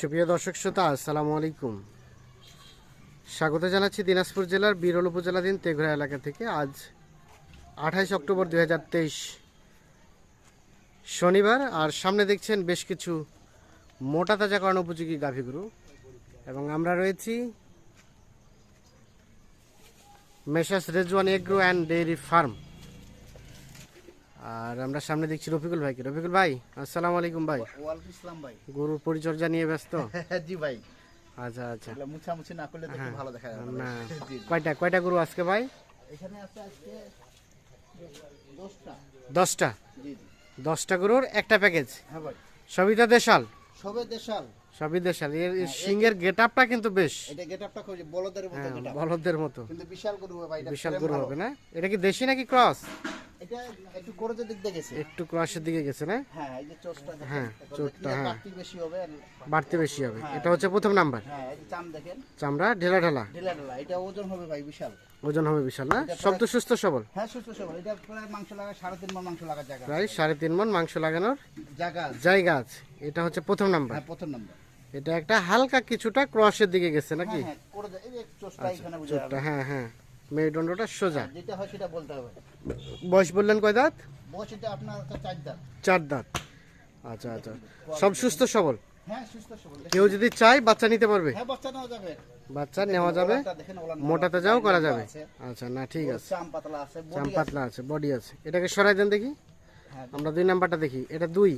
সুপ্রিয় দর্শক শ্রোতা, আসসালামু আলাইকুম। স্বাগত জানাচ্ছি দিনাজপুর জেলার বিরল উপজেলাধীন তেঘরা এলাকা থেকে। আজ আঠাইশ অক্টোবর দু হাজার তেইশ শনিবার, আর সামনে দেখছেন বেশ কিছু মোটা তাজাকরণ উপযোগী গাভীগুরু এবং আমরা রয়েছি messrs Rezwan agro and dairy farm. আর আমরা সামনে দেখছি রফিকুল ভাইকে। রফিকুল ভাই আসসালামু আলাইকুম ভাই। ওয়ালাইকুম ইসলাম ভাই। গরুর পরিচর্যা নিয়ে ব্যস্ত? জি ভাই। আচ্ছা আচ্ছা। মুছামুছি না করলে তো খুব ভালো দেখা যাবে না। কয়টা কয়টা গরু আজকে ভাই? এখানে আছে আজকে দশটা। দশটা? জি জি। দশটা গরুর একটা প্যাকেজ? হ্যাঁ ভাই। সবই তো দেশাল? সবে দেশাল। সবই দেশাল। এর এর সিংয়ের গেট আপটা কিন্তু বেশ। এটা গেট আপটা খুঁজে বলদের মতো হ্যাঁ, গেট বলদের মতো। কিন্তু বিশাল গরু হবে ভাই বিশাল গরু। হবে না? এটা কি দেশি নাকি ক্রস? এটা একটু দিক দিয়ে গেছে। একটু ক্রসের দিকে গেছে না? হ্যাঁ এই যে চোষটা হ্যাঁ, চোষটা, হ্যাঁ। বাড়তি বেশি হবে আর- বাড়তে বেশি হবে। এটা হচ্ছে প্রথম নাম্বার। হ্যাঁ এই যে চাম দেখেন। চামড়া ঢেলা ঢেলা। ঢিলা ঢিলা এটা ওজন হবে ভাই বিশাল। ওজন হবে বিশাল না? সুস্থ সবল। হ্যাঁ সুস্থ সবল। এটা প্রায় মাংস লাগা সাড়ে তিন মণ মাংস লাগার জায়গা প্রায় সাড়ে তিন মন মাংস লাগানোর জায়গা আছে। জায়গা আছে। এটা হচ্ছে প্রথম নাম্বার। হ্যাঁ প্রথম নম্বর। এটা একটা হালকা কিছুটা ক্রসের দিকে গেছে নাকি? হ্যাঁ হ্যাঁ হ্যাঁ হ্যাঁ। মেরুদণ্ডটা সোজা। যেটা হয় সেটা বলতে হবে। বয়স বললেন কয় দাঁত? বয়স এটা আপনার চার দাঁত। চার দাঁত। আচ্ছা আচ্ছা। সব সুস্থ সবল? হ্যাঁ। কেউ যদি চায় বাচ্চা নিতে পারবে? হ্যাঁ বাচ্চা নেওয়া যাবে। মোটাতে আছে, করা যাবে? আচ্ছা না ঠিক আছে। চাম পাতলা আছে। বডি আছে। এটাকে সরাই দেন দেখি। হ্যাঁ আমরা দুই নাম্বারটা দেখি। এটা দুই।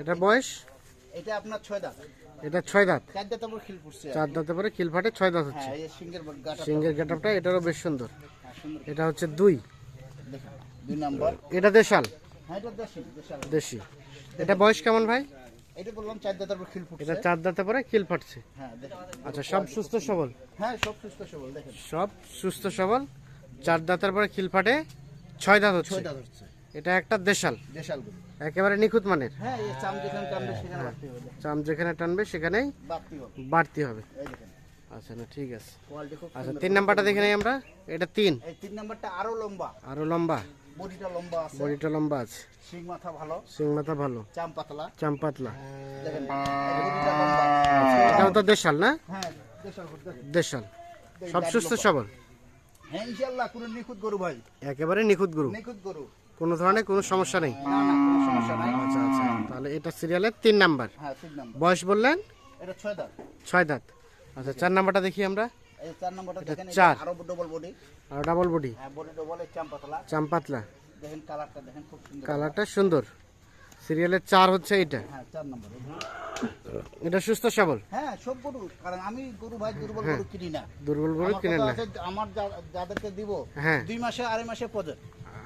এটা বয়স? এটা আপনার ছয় দাঁত। এটা ছয় দাঁত। চার দাঁত খিল পরে কিল ফাটে ছয় দাঁত হচ্ছে। সিঙ্গের এটারও বেশ সুন্দর। এটা হচ্ছে দুই। দুই নাম্বার। এটা দেশাল? হ্যাঁ এটা দেশি দেশাল। দেশি। এটা বয়স কেমন ভাই? এটা বললাম চার দাঁতের উপর খিল পড়ছে এটা চার দাঁতে পরে কিল ফাটছে? হ্যাঁ আচ্ছা সব সুস্থ সবল? হ্যাঁ সব সুস্থ সবল দেখেন। সব সুস্থ সবল? চার দাঁতের পরে খিল ফাটে ছয় দাঁত হচ্ছে? ছয় দাঁত হচ্ছে। এটা একটা দেশাল? দেশাল একেবারে নিখুঁত মানের? হ্যাঁ এই চাম যেখানে টানবে সেখানে বাড়তি হবে চাম যেখানে টানবে সেখানেই বাড়তি হবে। বাড়তি হবে। আচ্ছা না ঠিক আছে। আচ্ছা তিন নাম্বারটা দেখে নেই আমরা? এটা তিন। এই তিন নাম্বারটা আরও লম্বা। আরও লম্বা। বডিটা লম্বা আছে। বডিটা লম্বা আছে। শিং মাথা ভালো। সিং মাথা ভালো। চাম পাতলা। চাম পাতলা। দেখেন এটাও তো দেশাল না? হ্যাঁ দেশাল দেশাল। সব সুস্থ সবল? হ্যাঁ ইনশাআল্লাহ কোনো নিখুঁত গরু ভাই। একেবারে নিখুঁত গরু? নিখুঁত গরু। কোনো ধরনের কোনো সমস্যা নেই? আচ্ছা আচ্ছা। তাহলে এটা সিরিয়ালের তিন নাম্বার। হ্যাঁ তিন নাম্বার। বয়স বললেন? এটা ছয় দাঁত। ছয় দাঁত। আচ্ছা চার নাম্বারটা দেখি আমরা। এই চার নাম্বারটা দেখেন চার। আরও ডবল বডি আর ডাবল বডি হ্যাঁ বডি ডবল এই চাম পাতলা। চাম পাতলা। দেখেন কালারটা দেখেন খুব সুন্দর। কালারটা সুন্দর। সিরিয়ালের চার হচ্ছে এটা হ্যাঁ চার নাম্বার। এটা সুস্থ সবল? হ্যাঁ সব গরু। কারণ আমি গরু ভাই দুর্বল গরু কিনি না। দুর্বল গরু আমার কিনে না। আমার যাদেরকে দিব হ্যাঁ। দুই মাসে আড়াই মাসে প্রজেক্ট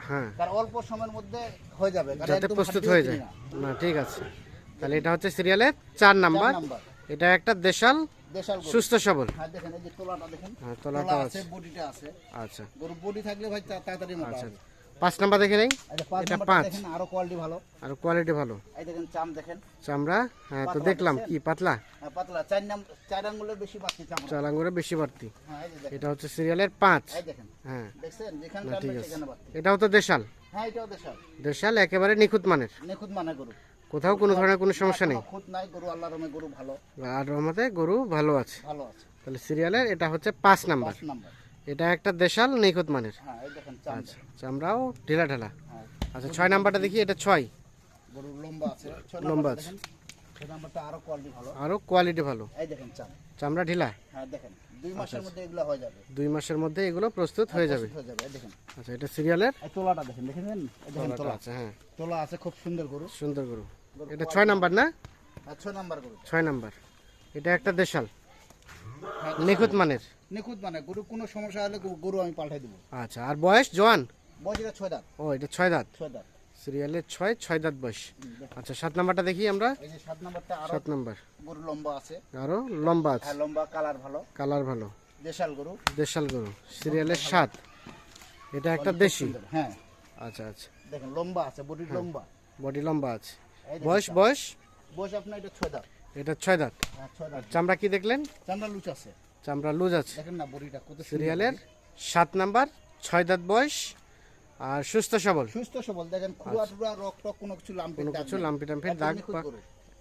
হ্যাঁ। কারণ অল্প সময়ের মধ্যে হয়ে যাবে। যাতে প্রস্তুত হয়ে যায়। না। ঠিক আছে। তাহলে এটা হচ্ছে সিরিয়ালের চার নাম্বার। এটা একটা দেশাল। দেশাল সুস্থ সবল। হ্যাঁ দেখেন এই যে তোলাটা দেখেন। হ্যাঁ আছে আছে। বডিটা আছে। আচ্ছা। গরু বডি থাকলে ভাই তাড়াতাড়ি মোটা আচ্ছা। পাঁচ নাম্বার দেখে নেই? এটা পাঁচ এটা নাম্বারটা পাঁচ। দেখেন আরও কোয়ালিটি ভালো। আর কোয়ালিটি ভালো। এই দেখেন চাম দেখেন। চামড়া? হ্যাঁ তো দেখলাম। কি পাতলা? হ্যাঁ, পাতলা। চার নাম চার আঙ্গুলের বেশি আঙ্গুরে বেশি বাড়তি। হ্যাঁ এটা হচ্ছে সিরিয়ালের পাঁচ। হ্যাঁ। দেখছেন? যেখানে ঠিক আছে। এটাও তো দেশাল। হ্যাঁ এটাও দেশাল। দেশাল একেবারে নিখুঁত মানের। নিখুঁত মানে গরু। কোথাও কোনো ধরনের কোনো সমস্যা নেই। খুঁত নাই গরু ভালো। আর রহমতে গরু ভালো আছে। ভালো আছে। তাহলে সিরিয়ালের এটা হচ্ছে পাঁচ নাম্বার। নাম্বার। এটা একটা দেশাল নিখুঁত মানের। হ্যাঁ এই দেখেন আচ্ছা চামড়াও ঢেলা ঢেলা। হ্যাঁ। আচ্ছা ছয় নাম্বারটা দেখি এটা ছয়। গরু লম্বা আছে। লম্বা আছে। আরও কোয়ালিটি ভালো। চামড়া ঢিলা? হ্যাঁ দুই মাসের মধ্যে এগুলো হয়ে যাবে। দুই মাসের মধ্যে এগুলো প্রস্তুত হয়ে যাবে। আচ্ছা এটা সিরিয়ালের? তোলাটা দেখেন দেখেন আচ্ছা হ্যাঁ। তোলা আছে খুব সুন্দর গরু। সুন্দর গরু। এটা ছয় নাম্বার না? আর ছয় নাম্বার গরু। ছয় নাম্বার। এটা একটা দেশাল। নিখুঁত মানের? নিখুঁত মানে গরু কোনো সমস্যা হলে গরু- আমি পাল্টাই দেবো। আচ্ছা আর বয়স জোয়ান? বয়স এটা ছয় দাঁত। ও এটা ছয় দাঁত? ছয় দাঁত। সিরিয়ালের ছয় ছয় দাঁত বয়স। আচ্ছা সাত নাম্বারটা দেখি আমরা। এই যে সাত নাম্বারটা আরও সাত নাম্বার। গরু লম্বা আছে। আরও লম্বা আছে। হ্যাঁ লম্বা কালার ভালো। কালার ভালো। দেশাল গরু। দেশাল গরু। সিরিয়ালের সাত। এটা একটা দেশি। হ্যাঁ। আচ্ছা আচ্ছা। দেখেন লম্বা আছে বডি লম্বা। বডি লম্বা আছে। বয়স বয়স? বয়স আপনার এটা ছয় দাঁত। এটা ছয় দাঁত। হ্যাঁ চামড়া কি দেখলেন? চামড়া লুচ আছে। চামড়া লুজ আছে। দেখেন না বডিটা কত সিরিয়ালের সাত নাম্বার ছয় দাঁত বয়স আর সুস্থ সবল। সুস্থ সবল দেখেন খুয়া টুয়া রক টক কোনো কিছু লাম্পি কোনো কিছু লাম্পি টাম্পির দাগ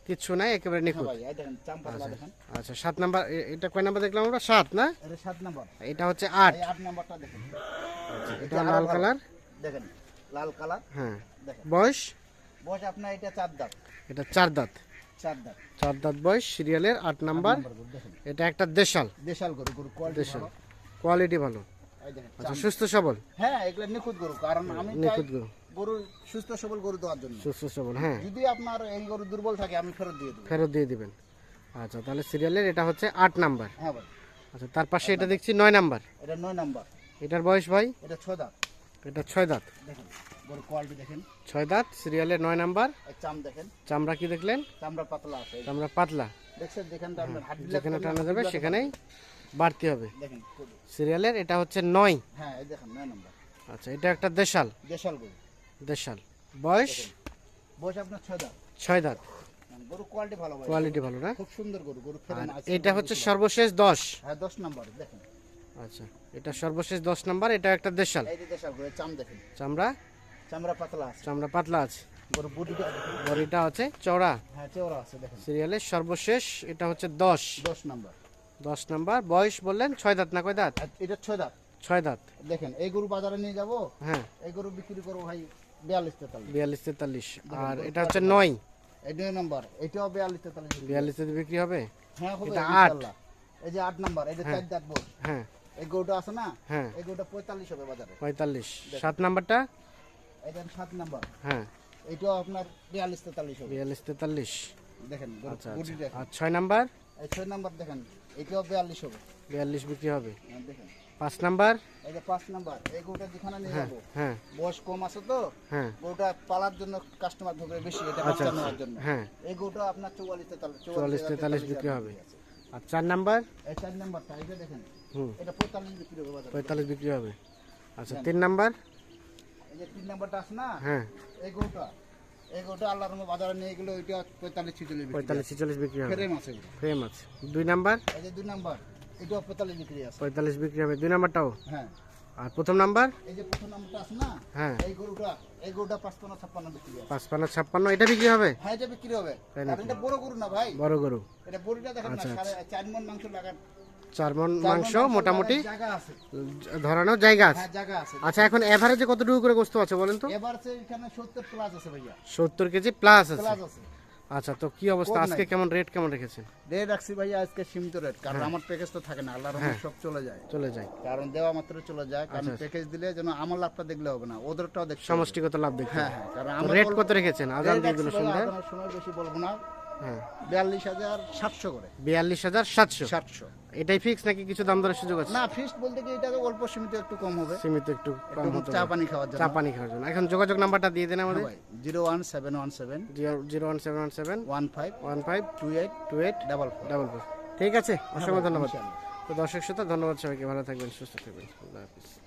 কিচ্ছু নাই একেবারে হ্যাঁ নিখুঁত। দেখেন আচ্ছা সাত নাম্বার এটা কয় নাম্বার দেখলাম আমরা? সাত না? সাত নাম্বার। এটা হচ্ছে আট। আট নাম্বারটা দেখেন। এটা লাল কালার? দেখেন লাল কালার। হ্যাঁ। বয়স? বয়স আপনার এটা চার দাঁত। এটা চার দাঁত। চার দাঁত। চার দাঁত বয়স সিরিয়ালের আট নাম্বার। এটা একটা দেশাল। দেশাল গরু গরু দেশাল। কোয়ালিটি ভালো। আচ্ছা সুস্থ সবল? হ্যাঁ এগুলো নিখুঁত গরু। কারণ আমি নিখুঁত গরু। গরু সুস্থ সবল গরু দেওয়ার জন্য। সুস্থ সবল হ্যাঁ। যদি আপনার এই গরু দুর্বল থাকে আমি ফেরত দিয়ে দেবো। ফেরত দিয়ে দিবেন। আচ্ছা তাহলে সিরিয়ালের এটা হচ্ছে আট নাম্বার। হ্যাঁ ভাই। আচ্ছা তার পাশে এটা দেখছি নয় নাম্বার। এটা নয় নাম্বার। এটার বয়স ভাই? এটা ছয় দাঁত। এটা ছয় দাঁত। দেখেন। গরু কোয়ালিটি দেখেন। ছয় দাঁত সিরিয়ালের নয় নাম্বার। চাম দেখেন। চামড়া কি দেখলেন? চামড়া পাতলা আছে। চামড়া পাতলা। দেখছেন যেখানটা আপনার হাড্ডি যেখানে টানা যাবে সেখানেই বাড়তি হবে। দেখেন সিরিয়ালের এটা হচ্ছে নয়। হ্যাঁ এই দেখেন নয় নাম্বার। আচ্ছা এটা একটা দেশাল। দেশাল গরু। দেশাল। বয়স? বয়স আপনার ছয় দাঁত। ছয় দাঁত। গরু কোয়ালিটি ভালো কোয়ালিটি ভালো না? খুব সুন্দর গরু গরু এটা হচ্ছে সর্বশেষ দশ। হ্যাঁ দশ নাম্বার দেখেন। আচ্ছা এটা সর্বশেষ দশ নাম্বার এটা একটা দেশাল। এই দেশাল গরু চাম দেখেন। চামড়া? চামড়া পাতলা আছে। চামড়া পাতলা আছে। বডিটা হচ্ছে চওড়া। হ্যাঁ চেওড়া আছে দেখেন। সিরিয়ালের সর্বশেষ এটা হচ্ছে দশ। দশ নাম্বার। দশ নাম্বার বয়স বললেন ছয় দাঁত না কয় দাঁত? এটা ছয় দাঁত। ছয় দাঁত। দেখেন এই গরু বাজারে নিয়ে যাব হ্যাঁ। এই গরু বিক্রি করব ভাই বিয়াল্লিশ তেতাল্লিশ। বিয়াল্লিশ তেতাল্লিশ। আর এটা হচ্ছে নয়। এই দুই নাম্বার এটাও বিয়াল্লিশ তেতাল্লিশ বিয়াল্লিশ বিক্রি হবে? হ্যাঁ হবে। এই যে আট নাম্বার এটা চার দাঁত বোর হ্যাঁ। এই গরুটা আছে না হ্যাঁ। এই গরুটা পঁয়তাল্লিশ হবে বাজারে। পঁয়তাল্লিশ। সাত নাম্বারটা? এটা সাত নাম্বার। হ্যাঁ। এটাও আপনার বিয়াল্লিশ তেতাল্লিশ হবে। বিয়াল্লিশ তেতাল্লিশ। দেখেন আচ্ছা আচ্ছা। দেখেন। আর ছয় নাম্বার? এই ছয় নাম্বার দেখেন এটাও বিয়াল্লিশ হবে। বিয়াল্লিশ বিক্রি হবে। হ্যাঁ, দেখেন। পাঁচ নাম্বার? এই যে পাঁচ নাম্বার এই গরুটা যেখানে নিয়ে হ্যাঁ যাব হ্যাঁ। বয়স কম আছে তো হ্যাঁ। গরুটা পালার জন্য কাস্টমার ঢুকবে বেশি এটা আচ্ছা বাচ্চা আচ্ছা। নেওয়ার জন্য। হ্যাঁ। এই গরুটা আপনার চুয়াল্লিশ তেতাল্লিশ চুয়াল্লিশ তেতাল্লিশ বিক্রি হবে। আর চার নাম্বার? এই চার নাম্বারটা এটা দেখেন হুম। এটা পঁয়তাল্লিশ বিক্রি হবে পঁয়তাল্লিশ বিক্রি হবে। আচ্ছা তিন নাম্বার? এই যে তিন নাম্বারটা আছে না? হ্যাঁ। এই গরুটা। এই গরুটা আল্লাহর রহমতে বাজারে নিয়ে গেলে ওইটা পঁয়তাল্লিশ ছিচল্লিশ বিক্রি পঁয়তাল্লিশ ছিচল্লিশ বিক্রি হবে। ফ্রেম আছে ফ্রেম আছে। দুই নাম্বার? এই যে দুই নাম্বার এটাও পঁয়তাল্লিশ বিক্রি আছে। পঁয়তাল্লিশ বিক্রি হবে। দুই নাম্বারটাও? হ্যাঁ। আর প্রথম নাম্বার? এই যে প্রথম নাম্বারটা আছে না? হ্যাঁ। এই গরুটা এই গরুটা পাঁচপান্ন ছাপ্পান্ন বিক্রি এটা বিক্রি হবে? হ্যাঁ এটা বিক্রি হবে। তাই কারণ এটা বড় গরু না ভাই? বড় গরু। এটা বড়িটা দেখেন না আচ্ছা, মন মাংস লাগার চার মন মাংস মোটামুটি ধরানোর জায়গা আছে। হ্যাঁ জায়গা আছে। আচ্ছা এখন এভারেজে কতটুকু করে গোস্ত আছে বলেন তো? সত্তর কেজি প্লাস আছে। আচ্ছা তো কি অবস্থা? আজকে কেমন রেট কেমন রেখেছেন রেট রাখছি আজকে সীমিত রেট কারণ হ্যাঁ। আমার প্যাকেজ তো থাকে না আল্লাহর রহমতে সব চলে যায়। চলে যায়। কারণ দেওয়া মাত্র চলে যায় কারণ আচ্ছা, প্যাকেজ দিলে যেন আমার লাভটা দেখলে হবে না ওদেরটাও দেখতে। সমষ্টিগত লাভ দেখতে হ্যাঁ হ্যাঁ কারণ রেট কত রেখেছেন? আজান দিয়ে দিল সন্ধ্যা সময় বেশি বলব না। হ্যাঁ বিয়াল্লিশ হাজার সাতশো করে। বিয়াল্লিশ হাজার সাতশো? সাতশো। এটাই ফিক্স নাকি কিছু দাম দরের সুযোগ আছে? না বলতে কি এটা অল্প সীমিত একটু কম হবে। সীমিত একটু কম চা পানি খাওয়ার জন্য। চা পানি খাওয়ার জন্য। এখন যোগাযোগ নাম্বারটা দিয়ে দেন আমাদের। ডাবল ঠিক আছে অসংখ্য ধন্যবাদ। তো দর্শক শ্রোতা ধন্যবাদ সবাইকে। ভালো থাকবেন সুস্থ থাকবেন। আল্লাহ হাফিজ।